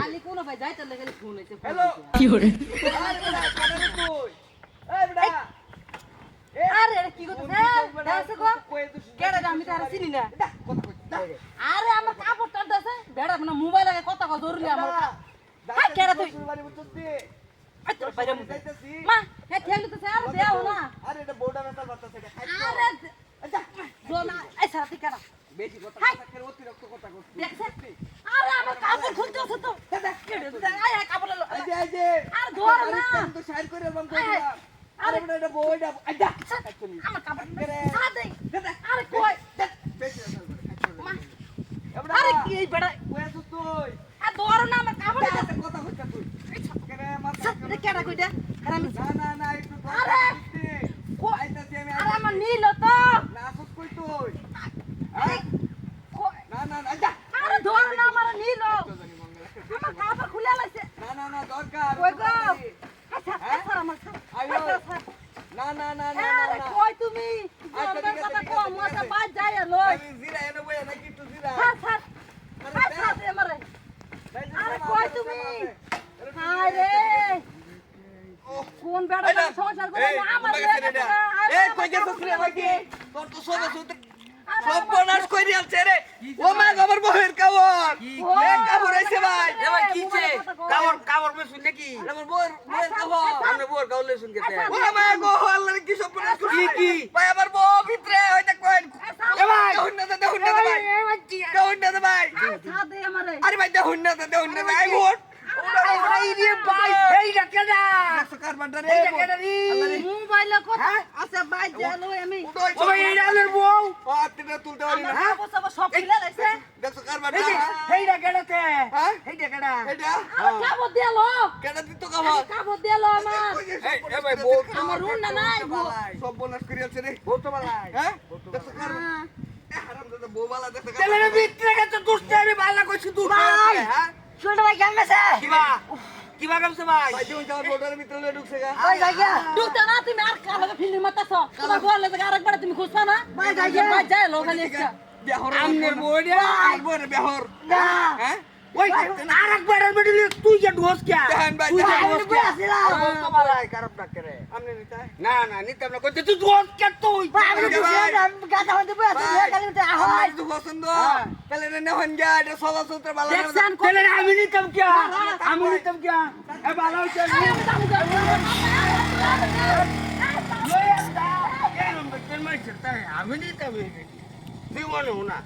খালি কোনো ভাই? যাইতে লেগে ফোন হইছে ফোন হ্যালো। কি করে আরে আরে কি করতেছ দেখছ গো কেডা আমি তার চিনি না। আরে আমার কাপড় টান দেছে বেড়া মানে মোবাইল আগে কথা কথা জরুরি আমার। হাই, কেডা তুই? আই তোর বাইরে মুখ। মা হে ঠেলি তো স্যার দেও না। আরে এটা বোর্ডা মেটাল বাতাস এটা আরে দোনা এই সাথে কেডা? বেশি কথা করে অতিরিক্ত কথা করছিস দেখছ? আরে আমার কাপড় খুলতে আছে তো। আয় আয় কাপড় লো এই যে এই যে। আরে ধর না। আমি তো সাইড করে এলবাম করে দিলাম। আরে। বেটা এটা বইটা আইডা আমার কাপড় কেরে? সাথে আরে কই? বেশি কথা করে খাইছো মা এবড়া আরে কি এই কই আছিস তুই? আর ধর না আমার কাপড় কথা কইতা তুই। কেরে মাথা সাথে কেডা কইটা? আরে আমি না না না একটু আরে! কই আইতাছি আমি আরে আমার নীল তো না আসুস কই তুই হ্যাঁ? কই- না না না আইডা আরে ধর না আমার নীল আমার কাপড় খুলে লাইছে না না না দরকার কই গো? আচ্ছা আচ্ছা আমার আইও। না না না না আরে কই তুমি? আচ্ছা, আছে, কথা মাথা আছে। বাজ যায় লই। আমি জিরা এনে বই নাকি একটু জিরা হাত হাত আরে হাত আমারে। আরে কই তুমি? হায় রে। কোন বেড়া সংসার করে আমার গেছে? এই, কই গেছিস রে বাকি? তোর তো সবে সুতে সব বনাস কই রিয়ালছে রে? ও মা গবর বহের কাবর এ কাবর আইছে ভাই এ ভাই কিছে কামড় কামড় মে শুনলে কি আমার বর বহের কাবর আমরা বোর গাউলে শুন কেতে ও মা গো আল্লাহ কি সব বনাস কি, কি? ভাই আমার বউ ভিতরে হইতা কই এ ভাই দেখুন না দেখুন না ভাই। দেখুন না ভাই। আমারে। আরে ভাই দেখুন না দেখুন না ভাই। মোবাইলে কথা আছে বাজ যায় লই আমি ও ভাই এই ডালের বউ ও আত্মীয়টা তুলতে পারি না আমার কাপড় সাপড় সব খুলে লাইছে দেখো কার এই বান্ডা যে, এই ডাকেডাতে হ্যাঁ এই ডাকেডা এটা আরে কাপড় দিয়ে লো কেডা দিত কাবার কাপড় দিয়ে লো আমার এ ভাই বউ আমার রুন না নাই সব বোনাস করে আছে রে বউ তো বালাই হ্যাঁ দেখো কার হারাম দাদা বউ বালা দেখো কার তেলে ভিতরে গেছে দুষ্টে আমি বালা কইছি তুই হ্যাঁ শুনতে ভাই কেমন আছে কিবা কিবা কামছে ভাই ভাই তুমি যাও বোর্ডারের ভিতরে ঢুকছে গা ভাই গাইয়া ঢুকতে না তুমি আর কার লগে ফিল্ম মাতাছ তোমার বল লাগে আরেকবার তুমি খুঁজছ না ভাই গাইয়া ভাই যায় লো খালি একটা বেহর আমনের বউরে আর বউরে বেহর না হ্যাঁ ওই আরেকবার মিডিলে তুই যে ঢোস কে তুই যে ঢোস কে বউ তো খারাপ ডাকে আমনে নিতা না না নিতাম না কইতে তুই ঢোস কে তুই গাদা হতে বই আছে খালি উঠে আহ আমার পছন্দ তাহলে রে নেহন যা এটা সবা সূত্র বালা দেখছেন তেলে আমি নিতাম কে আমি নিতাম কে এ ভালো হইছে আমি নিতাম তুই মনে হো না